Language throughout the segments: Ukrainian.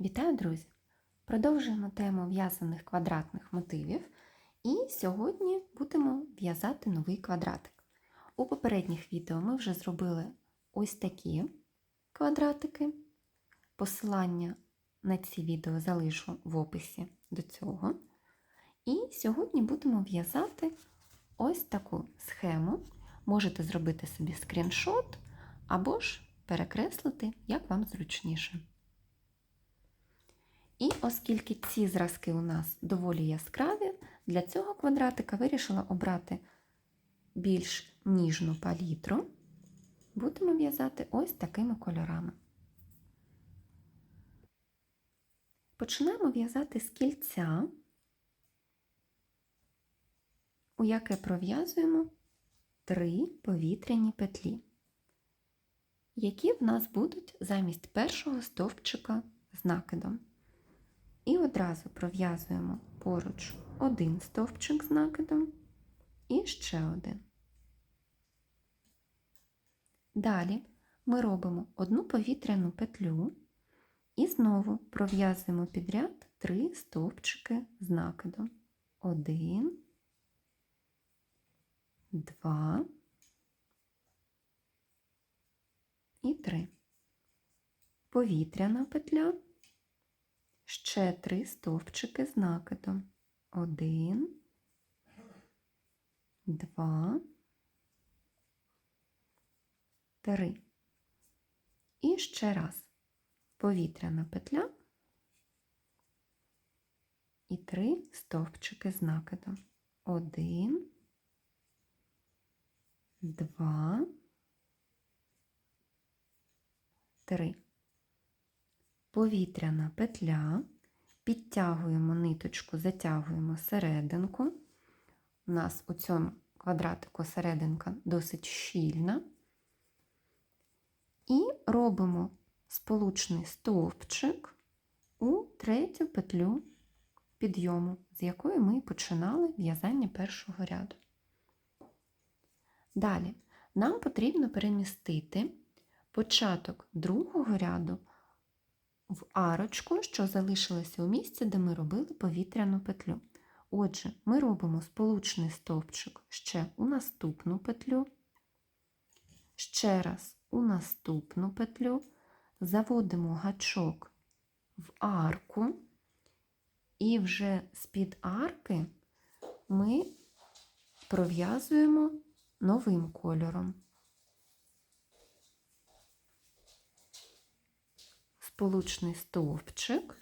Вітаю, друзі! Продовжуємо тему в'язаних квадратних мотивів. І сьогодні будемо в'язати новий квадратик. У попередніх відео ми вже зробили ось такі квадратики. Посилання на ці відео залишу в описі до цього. І сьогодні будемо в'язати ось таку схему. Можете зробити собі скріншот або ж перекреслити, як вам зручніше. І оскільки ці зразки у нас доволі яскраві, для цього квадратика вирішила обрати більш ніжну палітру. Будемо в'язати ось такими кольорами. Починаємо в'язати з кільця, у яке пров'язуємо три повітряні петлі, які в нас будуть замість першого стовпчика з накидом. І одразу пров'язуємо поруч один стовпчик з накидом і ще один. Далі ми робимо одну повітряну петлю і знову пров'язуємо підряд три стовпчики з накидом. Один, два і три. Повітряна петля ще три стовпчики з накидом. Один, два, три. І ще раз. Повітряна петля. І три стовпчики з накидом. Один, два, три повітряна петля, підтягуємо ниточку, затягуємо серединку. У нас у цьому квадратику серединка досить щільна. І робимо сполучний стовпчик у третю петлю підйому, з якої ми починали в'язання першого ряду. Далі нам потрібно перемістити початок другого ряду в арочку, що залишилася у місці, де ми робили повітряну петлю. Отже, ми робимо сполучний стовпчик ще у наступну петлю, ще раз у наступну петлю, заводимо гачок в арку, і вже з-під арки ми пров'язуємо новим кольором. Сполучний стовпчик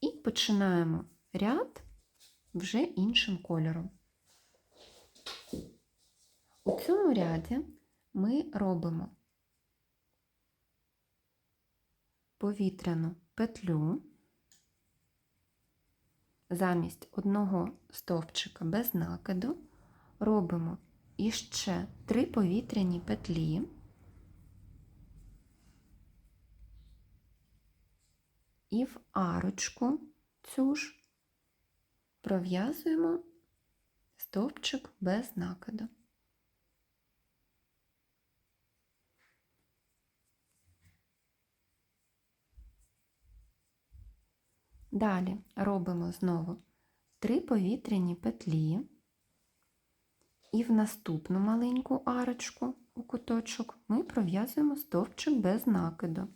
і починаємо ряд вже іншим кольором. У цьому ряді ми робимо повітряну петлю замість одного стовпчика без накиду робимо іще три повітряні петлі. І в арочку цю ж пров'язуємо стовпчик без накиду. Далі робимо знову три повітряні петлі і в наступну маленьку арочку у куточок ми пров'язуємо стовпчик без накиду.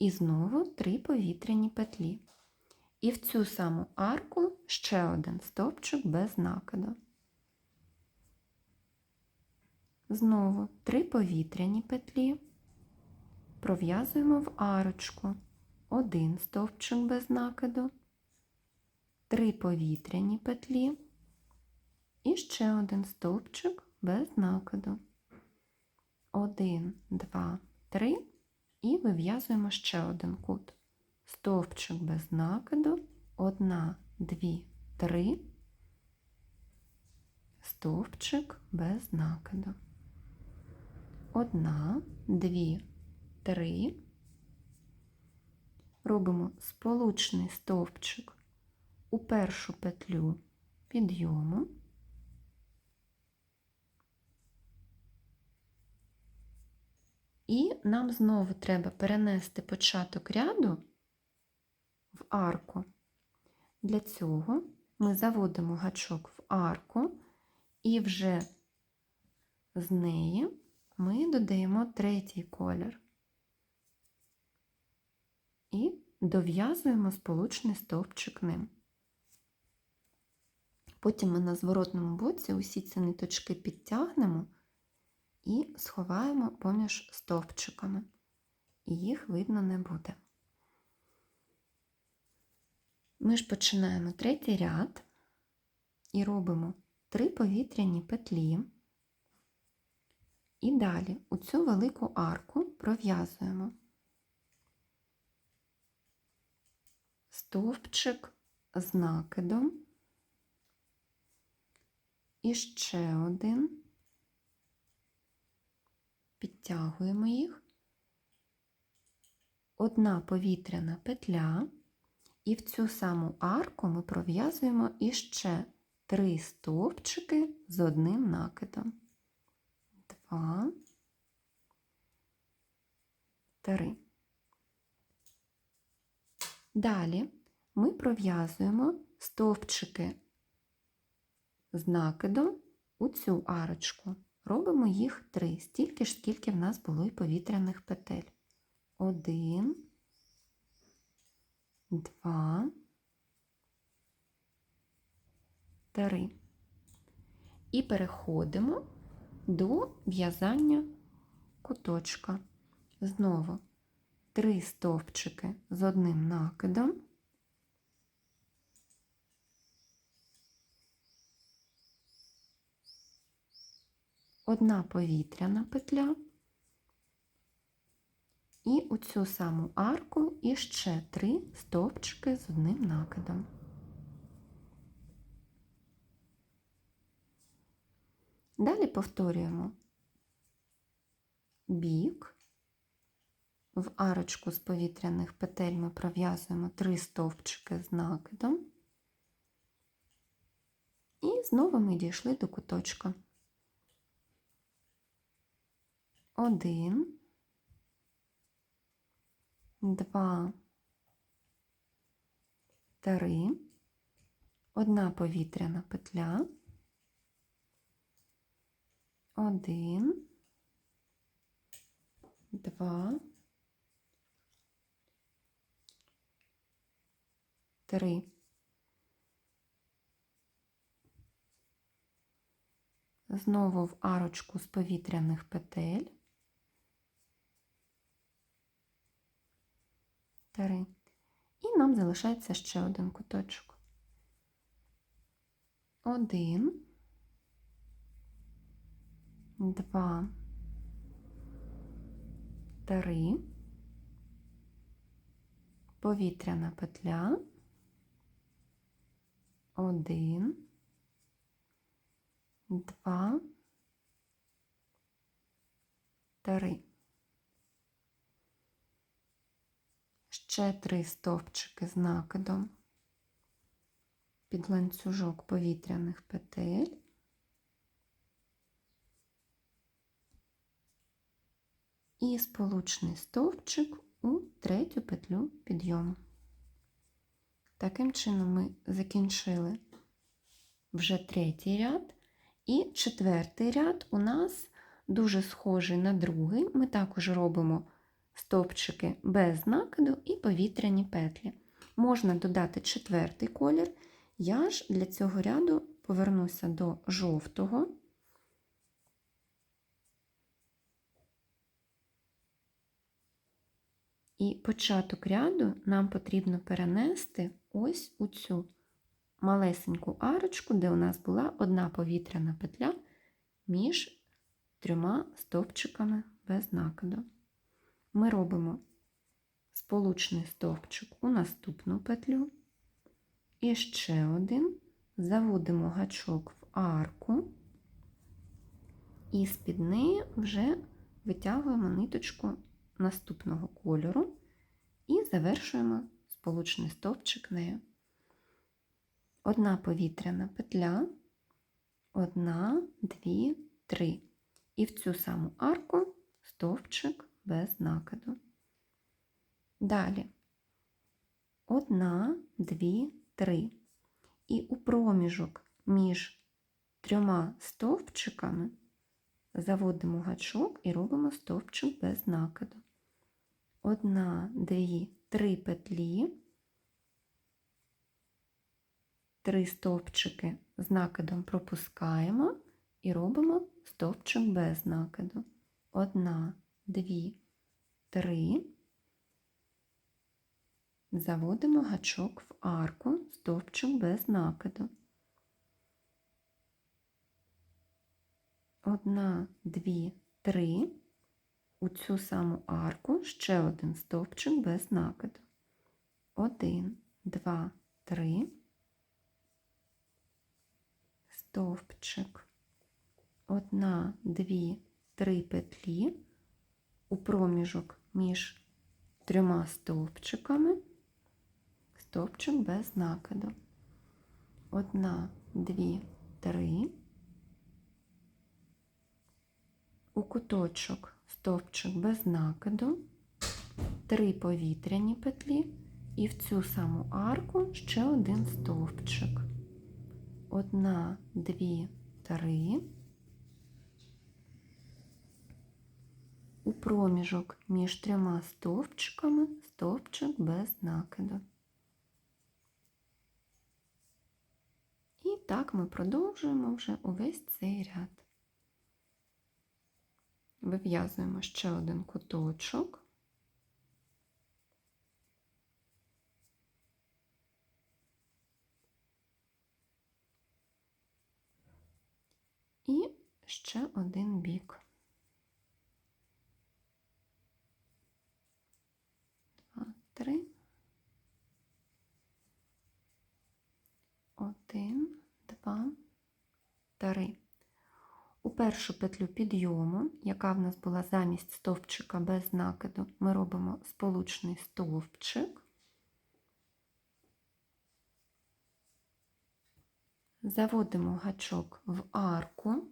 І знову три повітряні петлі. І в цю саму арку ще один стовпчик без накиду. Знову три повітряні петлі, пров'язуємо в арочку один стовпчик без накиду, три повітряні петлі і ще один стовпчик без накиду. Один, два, три і вив'язуємо ще один кут. Стовпчик без накиду, одна, дві, три, стовпчик без накиду. Одна, дві, три. Робимо сполучний стовпчик у першу петлю підйому. І нам знову треба перенести початок ряду в арку. Для цього ми заводимо гачок в арку і вже з неї ми додаємо третій колір і дов'язуємо сполучний стовпчик ним. Потім ми на зворотному боці усі ці ниточки підтягнемо і сховаємо поміж стовпчиками, і їх видно не буде. Ми ж починаємо третій ряд і робимо три повітряні петлі. І далі у цю велику арку пров'язуємо стовпчик з накидом і ще один, підтягуємо їх, одна повітряна петля, і в цю саму арку ми пров'язуємо іще три стовпчики з одним накидом. Два, три. Далі ми пров'язуємо стовпчики з накидом у цю арочку. Робимо їх три, стільки ж, скільки в нас було і повітряних петель. Один, два, три. І переходимо до в'язання куточка. Знову три стовпчики з одним накидом. Одна повітряна петля. І у цю саму арку іще три стовпчики з одним накидом. Далі повторюємо бік. В арочку з повітряних петель ми пров'язуємо три стовпчики з накидом. І знову ми дійшли до куточка. Один, два, три, одна повітряна петля, один, два, три. Знову в арочку з повітряних петель. Три. І нам залишається ще один куточок. Один, два, три, повітряна петля, один, два, три. Ще три стовпчики з накидом під ланцюжок повітряних петель. І сполучний стовпчик у третю петлю підйому. Таким чином ми закінчили вже третій ряд, і четвертий ряд у нас дуже схожий на другий. Ми також робимо стовпчики без накиду і повітряні петлі. Можна додати четвертий колір. Я ж для цього ряду повернуся до жовтого. І початок ряду нам потрібно перенести ось у цю малесеньку арочку, де у нас була одна повітряна петля між трьома стовпчиками без накиду. Ми робимо сполучний стовпчик у наступну петлю. І ще один, заводимо гачок в арку, і з-під неї вже витягуємо ниточку наступного кольору і завершуємо сполучний стовпчик нею. Одна повітряна петля, одна, дві, три. І в цю саму арку стовпчик без накиду. Далі Одна, дві, три. І у проміжок між трьома стовпчиками заводимо гачок і робимо стовпчик без накиду. Одна, дві, три петлі, три стовпчики з накидом пропускаємо і робимо стовпчик без накиду. Одна, дві, три. Заводимо гачок в арку, стовпчик без накиду. Одна, дві, три. У цю саму арку ще один стовпчик без накиду. Один, два, три. Стовпчик. Одна, дві, три петлі у проміжок між трьома стовпчиками стовпчик без накиду. Одна, дві, три. У куточок стовпчик без накиду, три повітряні петлі і в цю саму арку ще один стовпчик. Одна, дві, три. У проміжок між трьома стовпчиками стовпчик без накиду. І так ми продовжуємо вже увесь цей ряд. Вив'язуємо ще один куточок. І ще один бік. Два, три. Один, два, три. У першу петлю підйому, яка в нас була замість стовпчика без накиду, ми робимо сполучний стовпчик, заводимо гачок в арку,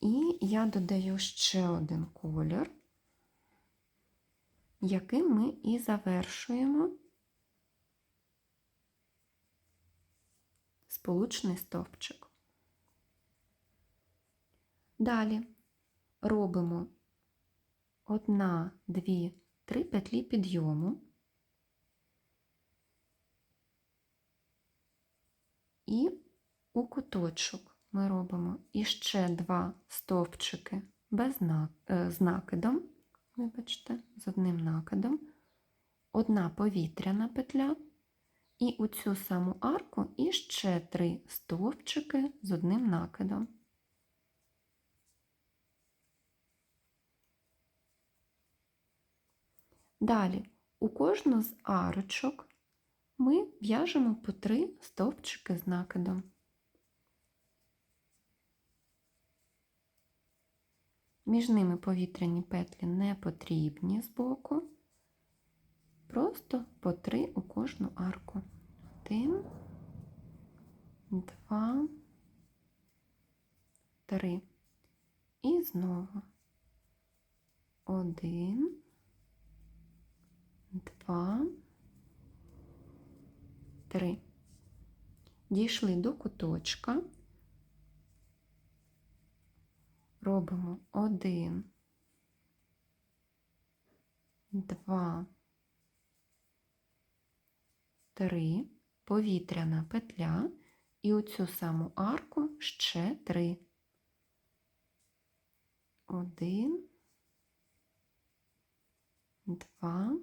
і я додаю ще один колір, яким ми і завершуємо. Сполучний стовпчик. Далі робимо одна, дві, три петлі підйому. І у куточок ми робимо іще два стовпчики без нак... Вибачте, з одним накидом, одна повітряна петля, і у цю саму арку іще три стовпчики з одним накидом. Далі у кожну з арочок ми в'яжемо по три стовпчики з накидом. Між ними повітряні петлі не потрібні збоку, просто по три у кожну арку. Один, два, три. І знову один два, три. Дійшли до куточка, робимо один, два, три, повітряна петля. І у цю саму арку ще три. Один, два,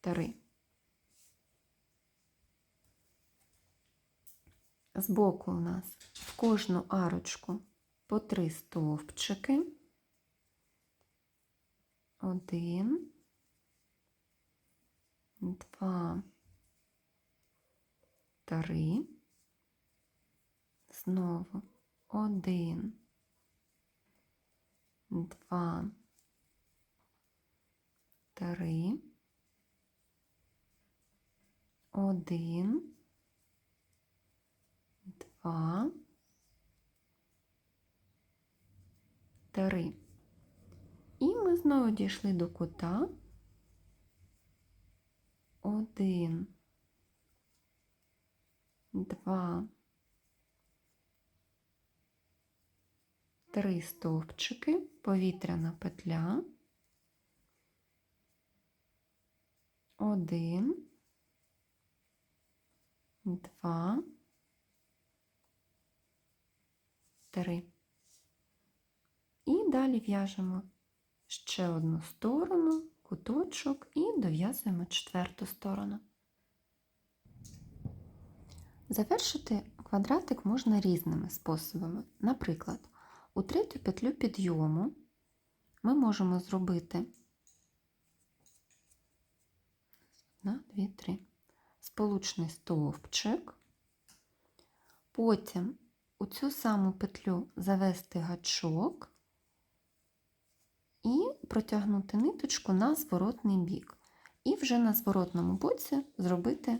3. Збоку у нас в кожну арочку по три стовпчики. Один, два, три. Знову один, два, три. Один, два, три. І ми знову дійшли до кута. Один, два, три стовпчики, повітряна петля. Один, два, три. І далі в'яжемо ще одну сторону, куточок і дов'язуємо четверту сторону. Завершити квадратик можна різними способами. Наприклад, у третю петлю підйому ми можемо зробити одна, дві, три, сполучний стовпчик, потім у цю саму петлю завести гачок і протягнути ниточку на зворотний бік. І вже на зворотному боці зробити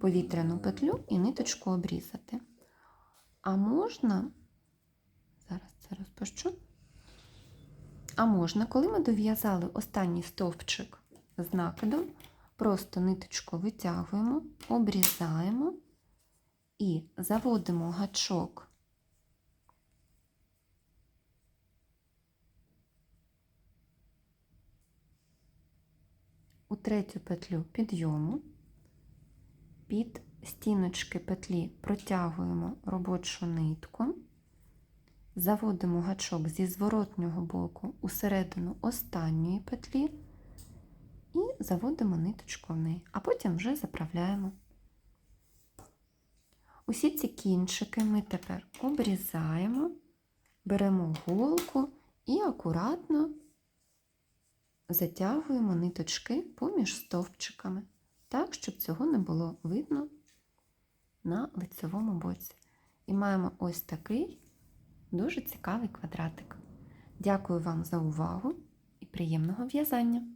повітряну петлю і ниточку обрізати. А можна, зараз це розпущу, а можна, коли ми дов'язали останній стовпчик з накидом, просто ниточку витягуємо, обрізаємо і заводимо гачок. У третю петлю підйому, під стіночки петлі протягуємо робочу нитку, заводимо гачок зі зворотнього боку у середину останньої петлі. І заводимо ниточку в неї, а потім вже заправляємо. Усі ці кінчики ми тепер обрізаємо, беремо голку і акуратно затягуємо ниточки поміж стовпчиками, так, щоб цього не було видно на лицевому боці. І маємо ось такий дуже цікавий квадратик. Дякую вам за увагу і приємного в'язання!